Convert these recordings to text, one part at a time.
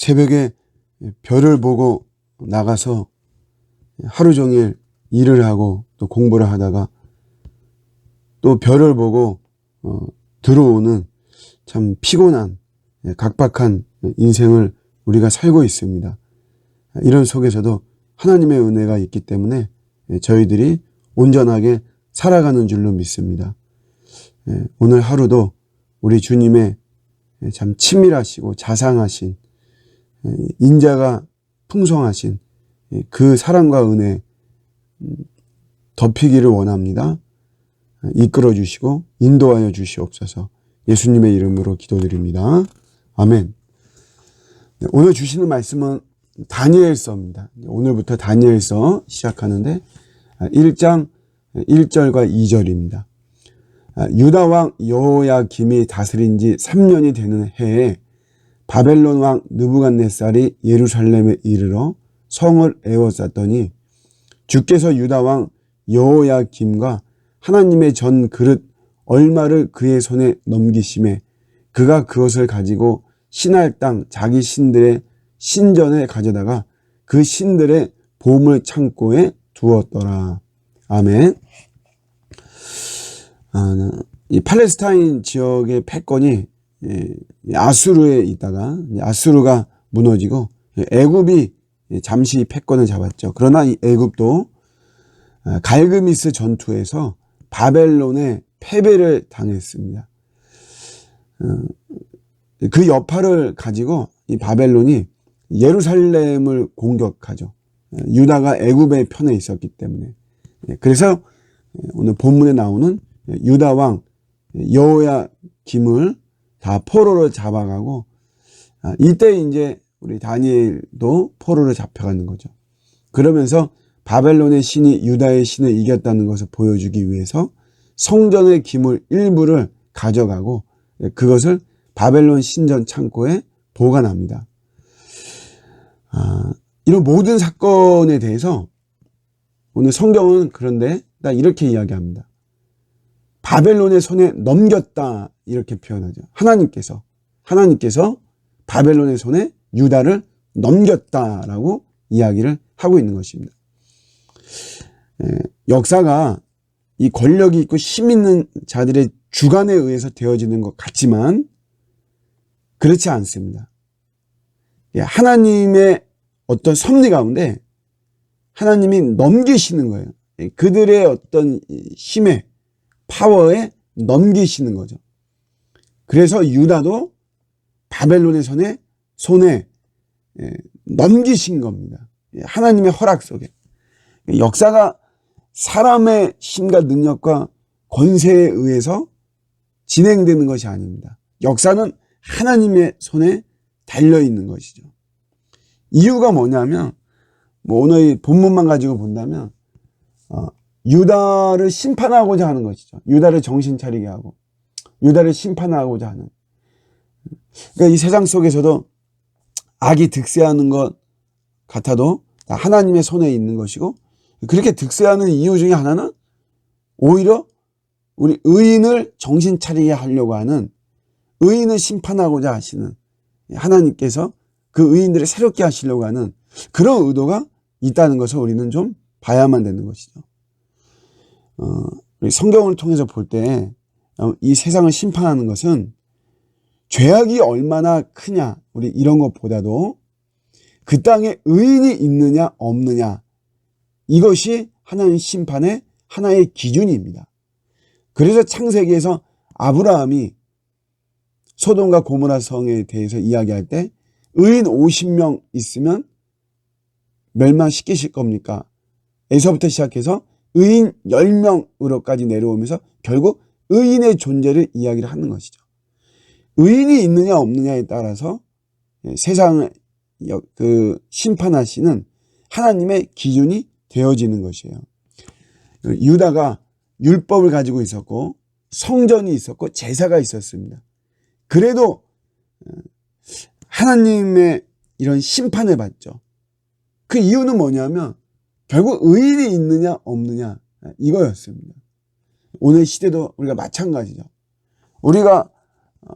새벽에 별을 보고 나가서 하루 종일 일을 하고 또 공부를 하다가 또 별을 보고 어, 들어오는 참 피곤한 예, 각박한 인생을 우리가 살고 있습니다. 이런 속에서도 하나님의 은혜가 있기 때문에 예, 저희들이 온전하게 살아가는 줄로 믿습니다. 예, 오늘 하루도 우리 주님의 예, 참 친밀하시고 자상하신 예, 인자가 풍성하신 예, 그 사랑과 은혜 음, 덮이기를 원합니다. 이끌어 주시고 인도하여 주시옵소서 예수님의 이름으로 기도드립니다. 아멘. 네, 오늘 주시는 말씀은 다니엘서입니다. 오늘부터 다니엘서 시작하는데 1장 1절과 2절입니다. 유다 왕 여호야김이 다스린 지 3년이 되는 해에 바벨론 왕 느부갓네살이 예루살렘에 이르러 성을 에워쌌더니 주께서 유다 왕 여호야김과 하나님의 전 그릇 얼마를 그의 손에 넘기심에 그가 그것을 가지고 신할 땅 자기 신들의 신전에 가져다가 그 신들의 보물 창고에 두었더라. 아멘. 아, 이 팔레스타인 지역의 패권이 예, 아수르에 있다가 아수르가 무너지고 애굽이 잠시 패권을 잡았죠. 그러나 이 애굽도 아, 갈그미스 전투에서 바벨론의 패배를 당했습니다. 어, 그 여파를 가지고 이 바벨론이 예루살렘을 공격하죠. 유다가 애굽의 편에 있었기 때문에. 예, 그래서 오늘 본문에 나오는 유다 왕 여호야 김을 다 포로로 잡아가고 아, 이때 이제 우리 다니엘도 포로로 잡혀가는 거죠. 그러면서 바벨론의 신이 유다의 신을 이겼다는 것을 보여주기 위해서 성전의 기물 일부를 가져가고 그것을 바벨론 신전 창고에 보관합니다. 아, 이런 모든 사건에 대해서 오늘 성경은 그런데 딱 이렇게 이야기합니다. 바벨론의 손에 넘겼다 이렇게 표현하죠. 하나님께서 하나님께서 바벨론의 손에 유다를 넘겼다라고 이야기를 하고 있는 것입니다. 예, 역사가 이 권력이 있고 힘 있는 자들의 주관에 의해서 되어지는 것 같지만 그렇지 않습니다. 예, 하나님의 어떤 섭리 가운데 하나님이 넘기시는 거예요. 예, 그들의 어떤 힘에 파워에 넘기시는 거죠. 그래서 유다도 바벨론의 손에 손에 넘기신 겁니다. 하나님의 허락 속에 역사가 사람의 힘과 능력과 권세에 의해서 진행되는 것이 아닙니다. 역사는 하나님의 손에 달려 있는 것이죠. 이유가 뭐냐면 뭐 오늘 본문만 가지고 본다면 어, 유다를 심판하고자 하는 것이죠. 유다를 정신 차리게 하고 유다를 심판하고자 하는. 그러니까 이 세상 속에서도 악이 득세하는 것 같아도 하나님의 손에 있는 것이고 그렇게 득세하는 이유 중에 하나는 오히려 우리 의인을 정신 차리게 하려고 하는 의인을 심판하고자 하시는 하나님께서 그 의인들을 새롭게 하시려고 하는 그런 의도가 있다는 것을 우리는 좀 봐야만 되는 것이죠. 어, 성경을 통해서 볼 때 이 세상을 심판하는 것은 죄악이 얼마나 크냐 우리 이런 것보다도 그 땅에 의인이 있느냐 없느냐 이것이 하나님 심판의 하나의 기준입니다. 그래서 창세기에서 아브라함이 소돔과 고모라 성에 대해서 이야기할 때 의인 50명 있으면 멸망시키실 겁니까? 에서부터 시작해서 의인 10명으로까지 내려오면서 결국 의인의 존재를 이야기를 하는 것이죠. 의인이 있느냐 없느냐에 따라서 세상을 그 심판하시는 하나님의 기준이 되어지는 것이에요. 유다가 율법을 가지고 있었고 성전이 있었고 제사가 있었습니다. 그래도 어, 하나님의 이런 심판을 받죠. 그 이유는 뭐냐면 결국 의인이 있느냐 없느냐 이거였습니다. 오늘 시대도 우리가 마찬가지죠. 우리가 어,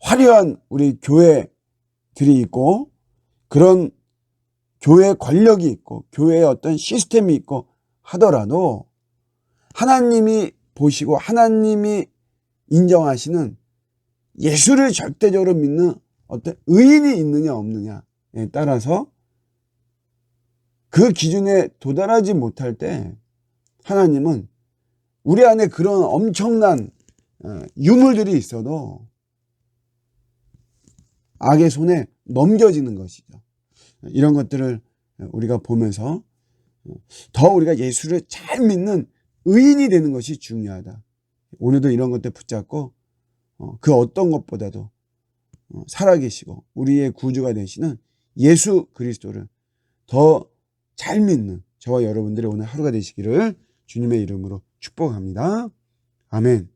화려한 우리 교회들이 있고 그런 교회 권력이 있고 교회의 어떤 시스템이 있고 하더라도 하나님이 보시고 하나님이 인정하시는 예수를 절대적으로 믿는 어떤 의인이 있느냐 없느냐에 따라서 그 기준에 도달하지 못할 때 하나님은 우리 안에 그런 엄청난 어, 유물들이 있어도 악의 손에 넘겨지는 것이죠. 이런 것들을 우리가 보면서 더 우리가 예수를 잘 믿는 의인이 되는 것이 중요하다. 오늘도 이런 것들 붙잡고 어, 그 어떤 것보다도 어, 살아계시고 우리의 구주가 되시는 예수 그리스도를 더 잘 믿는 저와 여러분들의 오늘 하루가 되시기를 주님의 이름으로 축복합니다. 아멘.